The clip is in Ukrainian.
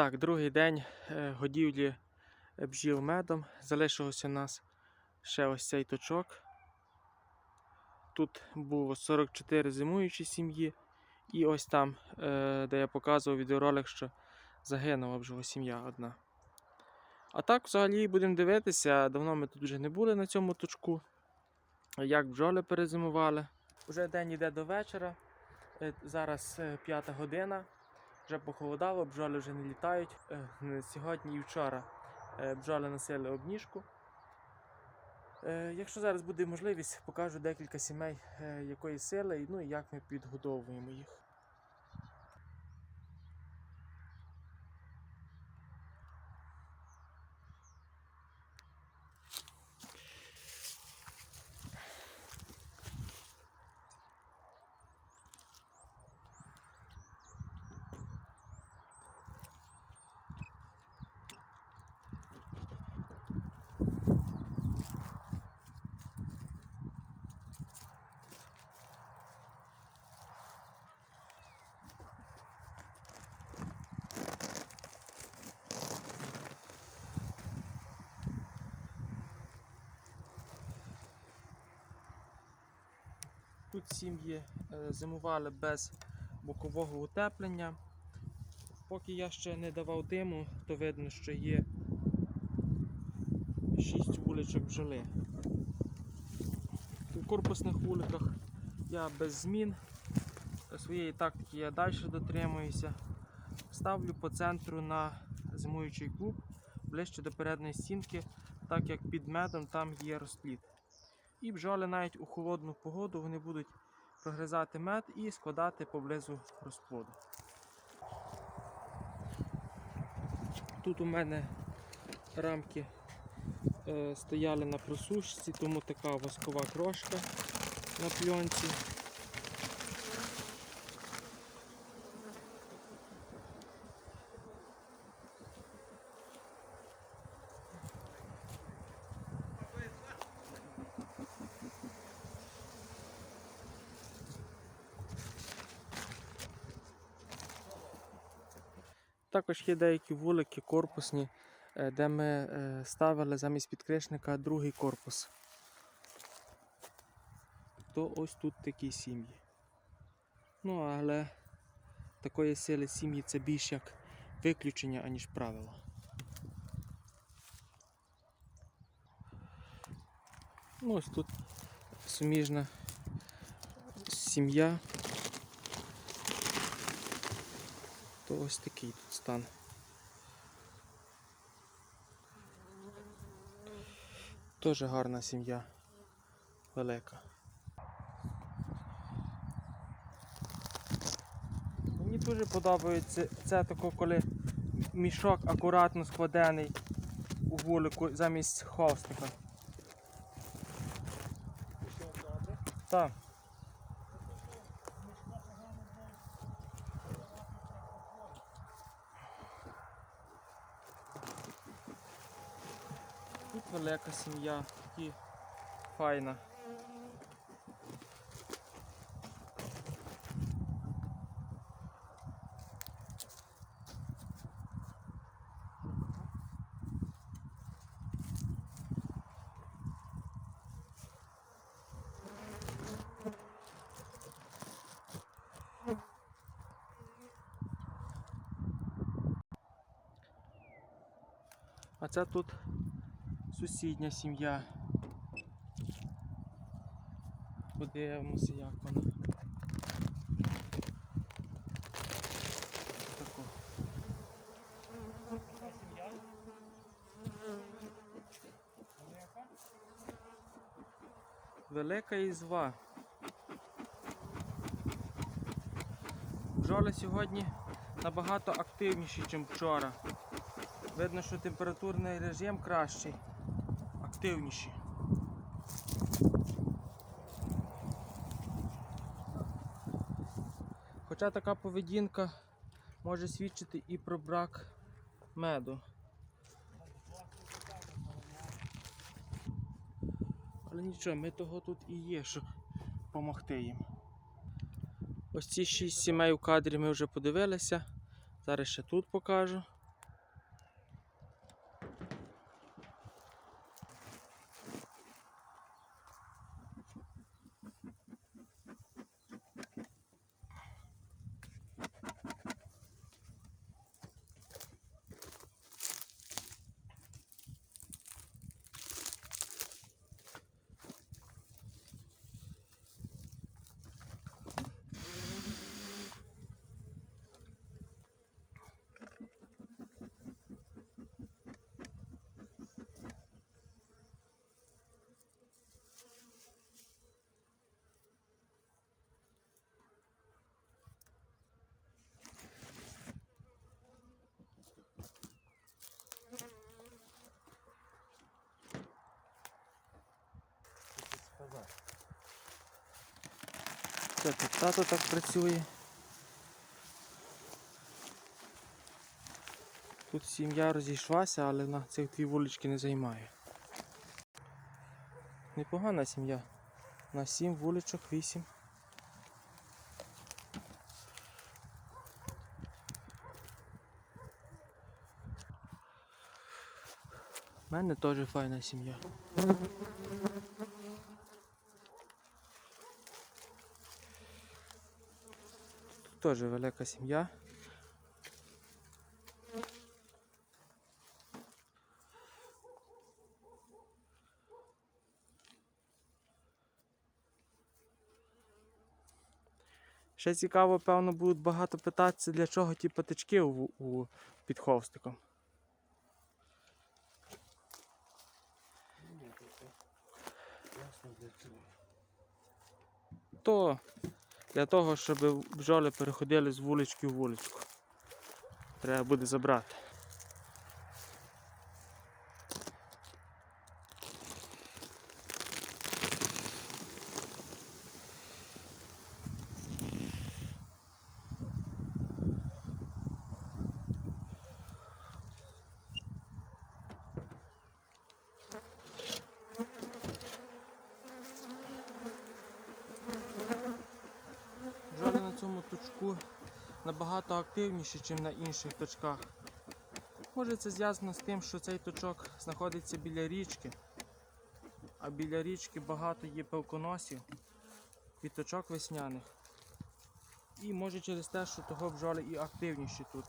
Так, другий день е, годівлі бджіл медом. Залишилося у нас ще ось цей точок. Тут було 44 зимуючі сім'ї. І ось там, е, де я показував відеоролик, що загинула бджола сім'я одна. А так, взагалі, будемо дивитися. Давно ми тут вже не були на цьому точку. Як бджоли перезимували. Уже день йде до вечора. Е, Зараз е, п'ята година. Вже похолодало, бджоли вже не літають. Е, Сьогодні і вчора е, бджоли носили обніжку. Е, Якщо зараз буде можливість, покажу декілька сімей, е, якої сили, ну і як ми підгодовуємо їх. Тут сім'ї е, зимували без бокового утеплення. Поки я ще не давав диму, то видно, що є 6 вуличок бджоли. У корпусних вуликах я без змін. Своєї тактики я далі дотримуюся. Ставлю по центру на зимуючий клуб ближче до передньої стінки, так як під медом там є розпліт. І бджоли навіть у холодну погоду вони будуть прогризати мед і складати поблизу розплоду. Тут у мене рамки е, стояли на просушці, тому така воскова крошка на пленці. Також є деякі вулики корпусні, е, де ми е, ставили замість підкришника другий корпус. То ось тут такі сім'ї. Ну, але такої сили сім'ї це більш як виключення, аніж правило. Ну, ось тут суміжна сім'я. То ось такий тут стан. Дуже гарна сім'я. Велика. Мені дуже подобається це тако, коли мішок акуратно складений у вулику замість холстика. Так. Велика сім'я, такі файна. А це тут сусідня сім'я. Подивимося, як вона. Велика ізва. Бджоли сьогодні набагато активніші, ніж вчора. Видно, що температурний режим кращий, активніший. Хоча така поведінка може свідчити і про брак меду. Але нічого, ми того тут і є, щоб допомогти їм. Ось ці шість сімей у кадрі ми вже подивилися. Зараз ще тут покажу. Це тут тато так працює. Тут сім'я розійшлася, але на цих дві вулички не займає. Непогана сім'я. На сім вуличок, вісім. У мене теж файна сім'я. Тут теж велика сім'я. Ще цікаво, певно, будуть багато питатися, для чого ті патички у, у, під ховстиком. То для того, щоб бджоли переходили з вулички в вуличку. Треба буде забрати. Бджоли на цьому точку набагато активніше, ніж на інших точках. Може це зв'язано з тим, що цей точок знаходиться біля річки, а біля річки багато є пелконосів, квіточок весняних. І може через те, що того бджоли і активніші тут.